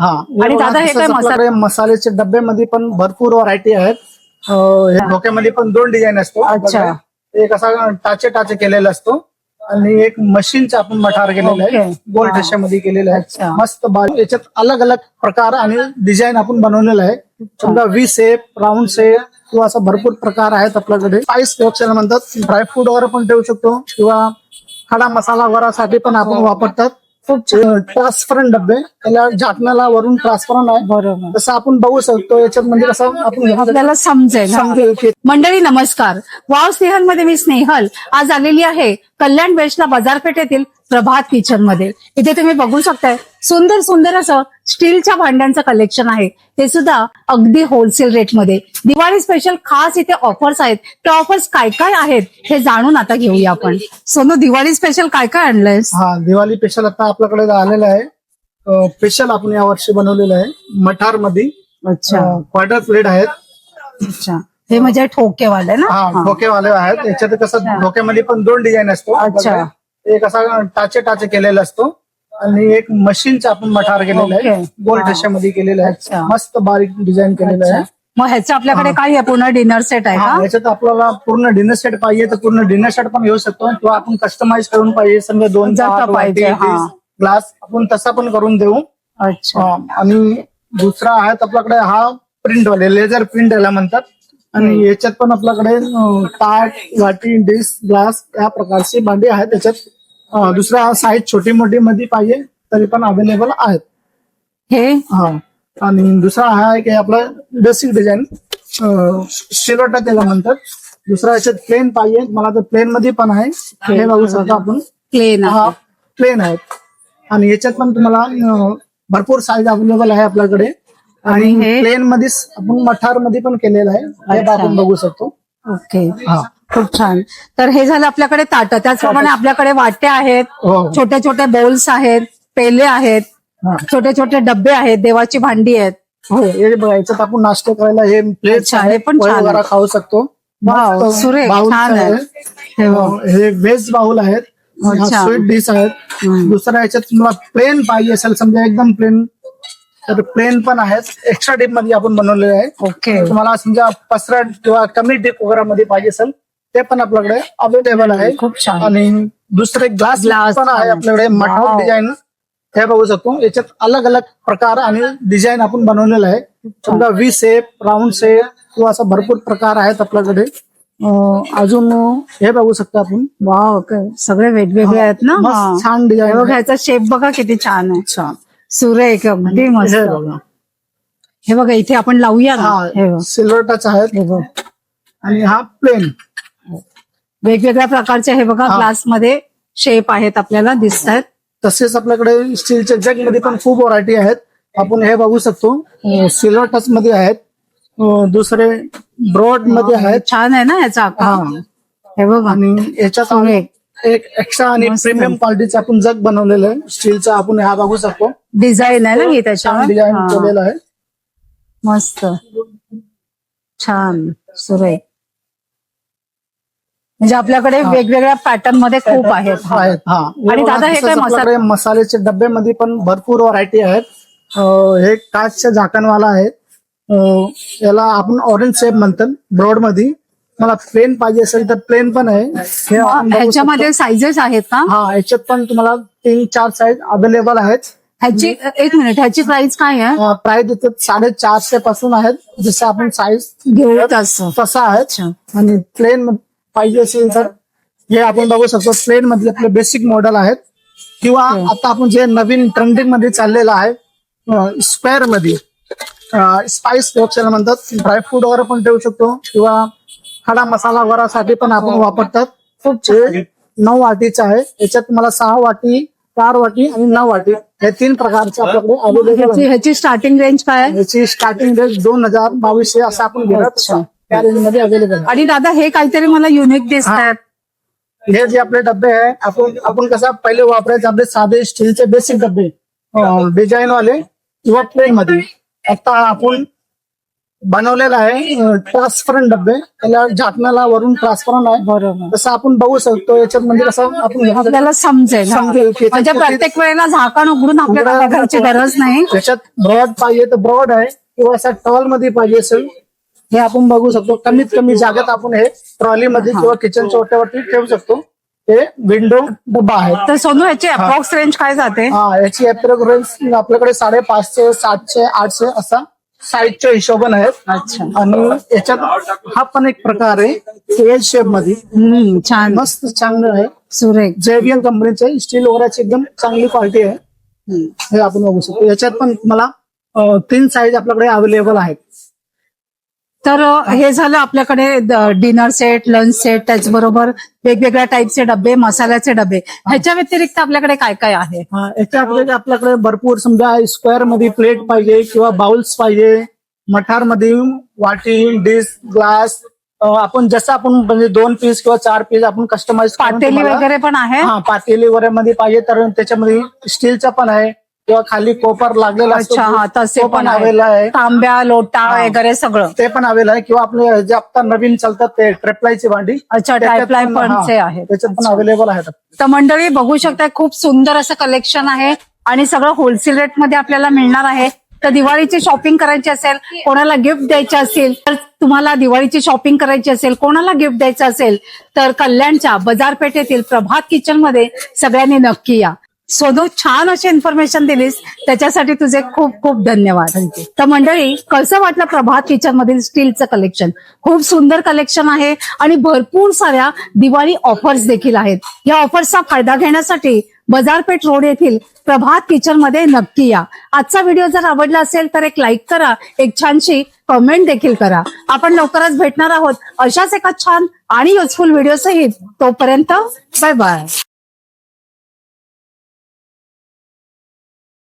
हा. आणि दादा हे काय मसाले- मसाल्याचे डब्यामध्ये पण भरपूर व्हरायटी आहेत. हे डोक्यामध्ये पण दोन डिझाईन असतो. अच्छा. एक असा टाचे टाचे केलेला असतो आणि एक मशीनचा आपण मठार केलेला आहे. गोल हा. ठशामध्ये केलेला. आहे. मस्त याच्यात अलग अलग प्रकार आणि डिझाईन आपण बनवलेला आहे. समजा वी सेप राऊंड सेप किंवा असं भरपूर प्रकार आहेत आपल्याकडे. स्पाइस व्यवस्थेला म्हणतात. ड्रायफ्रूट वगैरे पण ठेवू शकतो. किंवा खडा मसाला वगैरे साठी पण आपण वापरतात. खूप ट्रान्सपरंट डबे. त्याला झाकणाला वरून ट्रान्सपरंट आहे. बरोबर. तसं आपण बघू शकतो. याच्यात म्हणजे कसं आपण आपल्याला समजेल हा. समजेल की मंडळी नमस्कार. वाव स्नेहलमध्ये मी स्नेहल. आज आलेली आहे कल्याण वेस्टला बाजारपेठेतील प्रभात किचनमध्ये. इथे तुम्ही बघू शकताय सुंदर सुंदर असं स्टीलच्या भांड्यांचं कलेक्शन आहे. ते सुद्धा अगदी होलसेल रेटमध्ये दिवाळी स्पेशल खास इथे ऑफर्स आहेत. त्या ऑफर्स काय काय आहेत हे जाणून आता घेऊया आपण. सोनू दिवाळी स्पेशल काय काय आणलंय? हा दिवाळी स्पेशल आता आपल्याकडे आलेलं आहे. स्पेशल आपण यावर्षी बनवलेलं आहे. मठारमध्ये अच्छा. क्वार्टर प्लेट आहेत. अच्छा. हे म्हणजे ठोकेवाले ना. डोकेवाले आहेत. याच्यात कसं डोक्यामध्ये पण दोन डिझाईन असतो. अच्छा. एक असा टाचे टाचे केलेला असतो. आणि एक मशीनचा आपण मठार केलेला आहे. ओके. गोल हा. ठशामध्ये केलेला अच्छा. आहे मस्त बारीक डिझाईन केलेलं अच्छा. आहे मग ह्याचं आपल्याकडे काय आहे? पूर्ण डिनर सेट आहे हा, का? याच्यात आपल्याला पूर्ण डिनर सेट पाहिजे तर पूर्ण डिनर सेट पण घेऊ शकतो. किंवा आपण कस्टमाइज करून पाहिजे. समजा दोन पाहिजे, हा. ग्लास आपण तसा पण करून देऊ. अच्छा. हा, आणि दुसरा आहे तर आपल्याकडे हा प्रिंट वाले लेझर प्रिंट याला म्हणतात. आणि याच्यात पण आपल्याकडे अं, ताट वाटी डिश ग्लास या प्रकारची भांडी आहेत त्याच्यात. दुसरा साईज छोटी मोठी मध्ये पाहिजे तरी पण अवेलेबल आहेत. हे? हा आणि दुसरा हा आहे की आपला बेसिक डिझाईन शिलोटा त्याला म्हणतात. दुसरा याच्यात प्लेन पाहिजे मला तर प्लेन मध्ये पण आहे. हे बघू शकतो आपण. प्लेन हा प्लेन आहेत आणि याच्यात पण तुम्हाला भरपूर साईज अवेलेबल आहे आपल्याकडे. आणि? प्लेन मध्येच आपण मठारमध्ये पण केलेलं आहे. हे. आपण बघू शकतो. ओके हा. खूप छान. तर हे झालं आपल्याकडे ताट. त्याचप्रमाणे आपल्याकडे वाट्या आहेत हो छोटे छोटे बाउल्स आहेत पेले आहेत हा. छोटे छोटे डब्बे आहेत देवाची भांडी आहेत. हो हे बघा याच्यात आपण नाश्ता करायला हे प्लेट अच्छा, हे पण छान आहे. वगैरे खाऊ शकतो. वाव, मस्त सुरेख, बाउल छान आहे. आहे. हो, हे वेज बाउल आहेत. अच्छा. स्वीट डिश आहेत. हम्म. दुसऱ्या याच्यात तुम्हाला प्लेन पाहिजे असेल समजा एकदम प्लेन तर प्लेन पण आहेत. एक्स्ट्रा डीपमध्ये आपण बनवलेले आहे. ओके तुम्हाला समजा पसरट किंवा कमी डीप वगैरे मध्ये पाहिजे असेल ते पण आपल्याकडे अवेलेबल आहे. खूप छान. आणि दुसरे ग्लास Glass पण आहे. आपल्याकडे Wow. डिझाईन हे बघू शकतो. याच्यात अलग अलग प्रकार आणि डिझाईन आपण बनवलेलं आहे. समजा वी सेप राऊंड सेप किंवा असं भरपूर प्रकार आहेत आपल्याकडे. अं, अजून हे बघू शकतो आपण. वाव काय सगळे वेगवेगळे आहेत ना? मस्त हा. छान हे डिझाईन बघा ह्याचा शेप बघा किती छान आहे. छान. सुरेख अगदी मस्त. हे बघा. हे बघा इथे आपण लावूया ना. हे हा बघ. सिल्वर टच आहेत. हे बघ. आणि हा प्लेन वेगवेगळ्या प्रकारचे हे बघा हा. ग्लासमध्ये शेप आहेत आपल्याला दिसत आहेत तसेच आपल्याकडे स्टीलच्या जगमध्ये पण खूप व्हरायटी आहेत. आपण हे बघू शकतो. सिल्वर टच मध्ये आहेत. अं, दुसरे ब्रॉडमध्ये आहेत. छान आहे ना याचा हा. आकार? हे बघा. आणि याच्यात सुरेख. एक एक्स्ट्रा आणि मस्त. प्रीमियम क्वालिटीचं आपण जग बनवलेलं आहे. स्टीलचा आपण हा बघू शकतो. डिझाईन आहे ना ही त्याच्यावर? डिझाईन हा. केलेलं आहे. मस्त. छान. सुरेख. म्हणजे आपल्याकडे हा. वेगवेगळ्या पॅटर्नमध्ये खूप आहेत. हा. आहेत हा. आणि दादा हे तसंच काय मसाले- आपल्याकडे मसाल्याचे डब्यामध्ये पण भरपूर व्हरायटी आहेत. अं, हे काचच्या झाकणवाला आहे. अं, याला आपण ऑरेंज शेप म्हणतात ब्रॉडमध्ये मला प्लेन पाहिजे असेल तर प्लेन पण आहे. हे आपण बघू ह्याच्यामध्ये साईजेस आहेत का? शकतो. हा याच्यात पण तुम्हाला तीन चार साईज अवेलेबल आहेत. ह्याची एक मिनिट ह्याची प्राइस काय आहे? प्राइस देतात साडेचारशे पासून आहेत. जसे आपण साईज घेऊ तसं तसा आहे. आणि प्लेन पाहिजे असेल तर हे आपण बघू शकतो. प्लेन मधले आपले बेसिक मॉडेल आहेत. किंवा आता आपण जे नवीन ट्रेंडिंगमध्ये चाललेलं आहे स्क्वेअरमध्ये. स्पाइस व्यवस्थेला म्हणतात. ड्रायफ्रूट वगैरे पण ठेवू शकतो. किंवा खडा मसाला वगैरे पण आपण वापरतात. खूप नऊ वाटीचं आहे. याच्यात तुम्हाला सहा वाटी चार वाटी आणि नऊ वाटी. हे तीन प्रकारचे आपल्याकडे अवेलेबल ह्याची ह्याची स्टार्टिंग रेंज काय आहे? याची स्टार्टिंग रेट दोन हजार बावीसशे असं आपण घेत. त्या रेंजमध्ये अवेलेबल आणि दादा हे काहीतरी मला युनिक दिसत आहेत हे जे आपले डबे आहे आपण आपण कसं पहिले वापरायचे आपले साधे स्टीलचे बेसिक डबे डिझाईन वाले किंवा प्लेन मध्ये आता आपण बनवलेला आहे ट्रान्सपरंट डबे. त्याला झाकणाला वरून ट्रान्सपरंट आहे. बरोबर. तसं आपण बघू शकतो याच्यात म्हणजे कसं आपण आपल्याला समजेल. समजेल. की म्हणजे त्याच्यात- प्रत्येक वेळेला झाकण उघडून आपल्याला बघायची. गरज नाही. त्याच्यात ब्रॉड पाहिजे तर ब्रॉड आहे किंवा असा टॉलमध्ये पाहिजे असेल हे आपण बघू शकतो. कमीत कमी जागेत आपण हे ट्रॉलीमध्ये किंवा किचनच्या ओट्यावरती ठेवू शकतो. हे विंडो डब्बा आहे. तर सोनू याची अप्रॉक्स रेंज काय जाते? हा याची अप्रॉक्स रेंज आपल्याकडे साडेपाचशे सातशे आठशे असा साईजच्या हिशोबाने आहेत. आणि याच्यात हा पण एक प्रकार आहे एल शेपमध्ये. छान. मस्त चांगलं आहे. सुरेख. जेव्हियन कंपनीचे स्टील वगैरेची एकदम चांगली क्वालिटी आहे. हे आपण बघू शकतो. याच्यात पण मला तीन साईज आपल्याकडे अवेलेबल आहेत. तर हे झालं आपल्याकडे डिनर सेट लंच सेट त्याचबरोबर वेगवेगळ्या टाईपचे डबे मसाल्याचे डबे. ह्याच्या व्यतिरिक्त आपल्याकडे काय काय आहे? याच्यामध्ये आपल्याकडे भरपूर समजा स्क्वेअरमध्ये प्लेट पाहिजे किंवा बाउल्स पाहिजे मठारमध्ये वाटी डिश ग्लास आपण जसं आपण म्हणजे दोन पीस किंवा चार पीस आपण कस्टमाइज पातेली वगैरे पण आहे? हा पातेली वगैरे मध्ये पाहिजे तर त्याच्यामध्ये स्टीलचा पण आहे. किंवा खाली कोपर लागलेला असतो, अच्छा हा तसे पण अवेलेबल आहे आहे. तांब्या लोटा. वगैरे सगळं. ते पण अवेलेबल आहे. किंवा आपले जे आता नवीन चालतात ते ट्रेपलायची भांडी अच्छा टाईपलाय पण- हा, आहेत. त्याच्यात पण अवेलेबल आहेत. तर मंडळी बघू शकताय खूप सुंदर असं कलेक्शन आहे आणि सगळं होलसेल रेटमध्ये आपल्याला मिळणार आहे. तर दिवाळीची शॉपिंग करायची असेल कोणाला गिफ्ट द्यायची असेल तर तुम्हाला दिवाळीची शॉपिंग करायची असेल कोणाला गिफ्ट द्यायचं असेल तर कल्याणच्या बाजारपेठेतील प्रभात किचनमध्ये सगळ्यांनी नक्की या. सोनू छान अशी इन्फॉर्मेशन दिलीस. त्याच्यासाठी तुझे खूप खूप धन्यवाद. तर मंडळी कसं वाटलं प्रभात किचन मधील स्टीलचं कलेक्शन खूप सुंदर कलेक्शन आहे आणि भरपूर साऱ्या दिवाळी ऑफर्स देखील आहेत. या ऑफर्सचा फायदा घेण्यासाठी बाजारपेठ रोड येथील प्रभात किचनमध्ये नक्की या. आजचा व्हिडिओ जर आवडला असेल तर एक लाईक करा एक छानशी कमेंट देखील करा. आपण लवकरच भेटणार आहोत अशाच एका छान आणि युजफुल व्हिडिओ सहित. तोपर्यंत बाय बाय